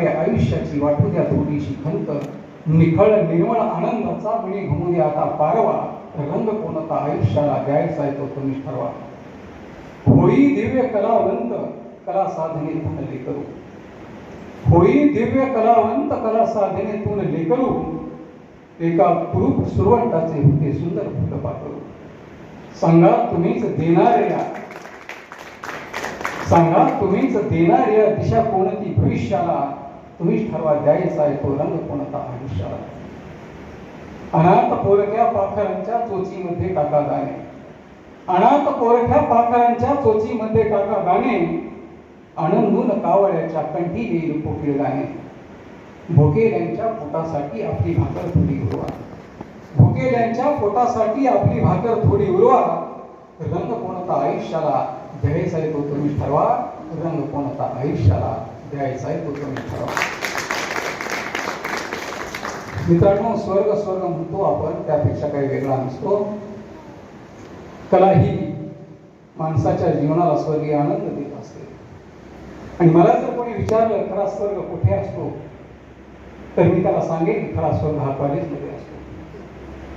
आयुष्याची वाटू द्या थोडीशी खंत निखळ निर्मळ आनंदाचा मणी घुमू द्या आता पारवा. रंग कोणता आयुष्याला द्यायचा आहे तो तुम्ही ठरवा. होई दिव्य कलावंत कला साधने साधनेतून लेकरू. होई दिव्य कलावंत कला साधने तून लेकरू. एका कुरूप सुरवंटाचे होते सुंदर फुलपाखरू सांगा तुम्हीच देणाऱ्या. सांगा तुम्हीच देणाऱ्या दिशा कोणती? भविष्याला तुम्हीच ठरवा द्यायचा आहे तो रंग कोणता आयुष्याला अनाथ पोरक्या पाखरांच्या चोचीमध्ये टाका गाणे. अनाथ पोरक्या पाखरांच्या चोचीमध्ये टाका गाणे. आनंदून कावळ्याच्या कंठी येईल कोकिळ गाणे. भोकेल्यांच्या पोटासाठी आपली भाकर थोडी उरवा. भोकेल्यांच्या पोटासाठी आपली भाकर थोडी उरवा. रंग कोणता आयुष्याला द्यायचा तो तुम्ही ठरवा रंग कोणता आयुष्याला द्यायचा तो तुम्ही ठरवा मित्रांनो स्वर्ग स्वर्ग म्हणतो आपण. त्यापेक्षा काही वेगळा नसतो. कला ही माणसाच्या जीवनाला स्वर्गीय आनंद देत असते. आणि मला जर कोणी विचारलं खरा स्वर्ग कुठे असतो? तर मी त्याला सांगेन की खरा स्वर्ग हा कॉलेजमध्ये असतो.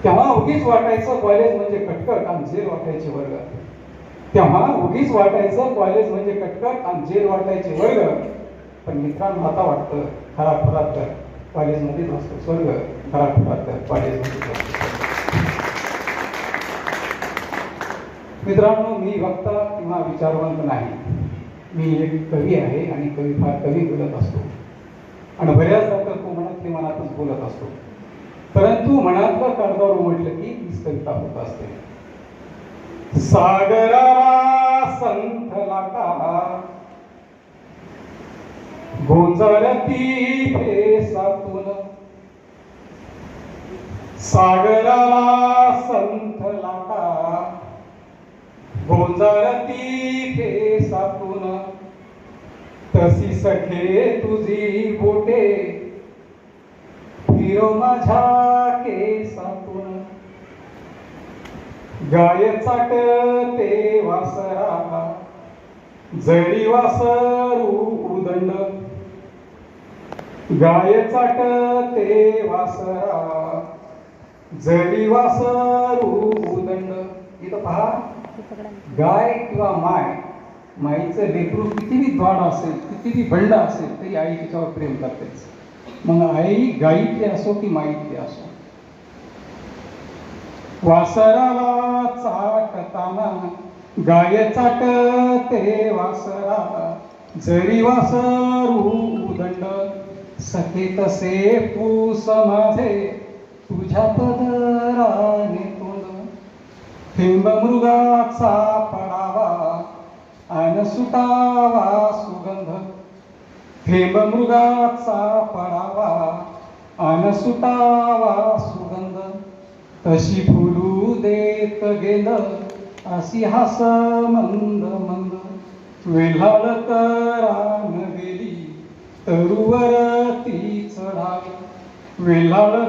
तेव्हा उगीच वाटायचं कॉलेज म्हणजे कटकट आणि जेल वाटायचे वर्ग. तेव्हा उगीच वाटायचं कॉलेज म्हणजे कटकट आणि जेल वाटायचे वर्ग. पण मित्रांनो आता वाटतं खरा खरा तर कॉलेजमध्येच असतो स्वर्ग खरा खरा तर कॉलेजमध्येच असतो मित्रांनो मी वक्ता किंवा विचारवंत नाही. मी एक कवी आहे आणि कवी फार कवी बोलत असतो. आणि बऱ्याचदा तर तो म्हणत मनातली मनातच बोलत असतो. परंतु मनातलं कागदावर म्हटलं की तीच कविता होत असते. सागरा संथ लाटा गोंजारती फेसातून सागराला संथ लाटा. गोंजारती फेसातून तशी सखे तुझी बोटे. फिरो माझ्या केसातून. गाय चाटते वासरा जरी वासरू उदंड. गाय चाटते वासरा जरी वासरू उदंड. इथं पहा. गाय किंवा माय माईचं लेकरू कितीही द्वाड असेल कितीही बंड असेल तरी आई तिच्यावर प्रेम करतेच मग आई गाईतली असो की माईतली असो. वासराला चाटताना गाय चाटते वासरा जरी वासरू उदंड. सखे तसे पूस माझे तुझ्या पदराने तोंड मृगाचा पडावा अन सुटावा सुगंध. थेंब मृगाचा पडावा अन सुटावा सुगंध. तशी फुलू देत गेलं अशी हास मंद. मंद वेल्हाळ रान तरुवरती तरुवर ती चढावी वेल्हाळ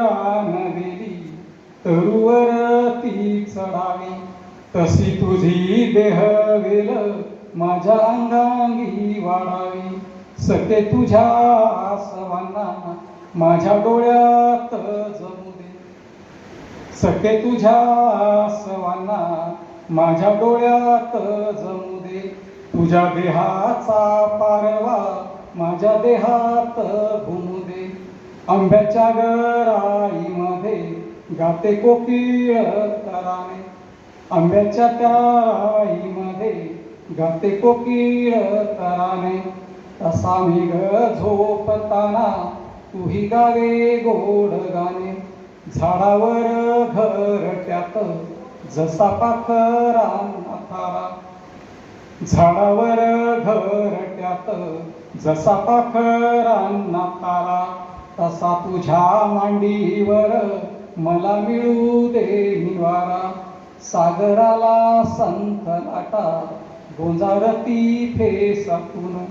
रान गेली तरुवर ती चढावी. तशी तुझी देह वेल माझ्या अंगांगी वाढावी. सते तुझ्या आसवांना माझ्या डोळ्यात जमू दे. सखे तुझ्या आसवांना माझ्या डोळ्यात जमू दे. तुझ्या देहाचा पारवा माझ्या देहात घुमू दे. आंब्याच्या गराईमध्ये गाते कोकिळ तराने. आंब्याच्या त्याईमध्ये गाते कोकिळ तराने. तसा मी ग झोपताना तूही गावे गोड गाणे. झाडावर घरट्यात जसा पाखरा थारा झाडावर घरट्यात जसा पाखरांना तारा तसा तुझ्या मांडीवर मला मिळू दे निवारा. सागराला संत लाटा गोंजारती फेसातून.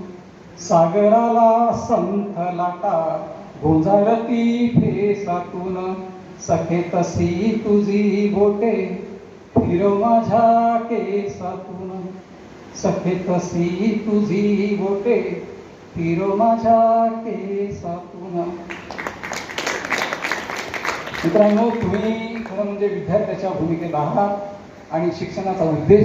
सागराला संत लाटा गोंजारती फेसातून. सखे तशी तुझी बोटे फिर माझ्या केसातून. सखे तशी तुझी बोटे फिरो माझ्या केसातून मित्रांनो तुम्ही खरं म्हणजे विद्यार्थ्याच्या भूमिकेत आहात आणि शिक्षणाचा उद्देश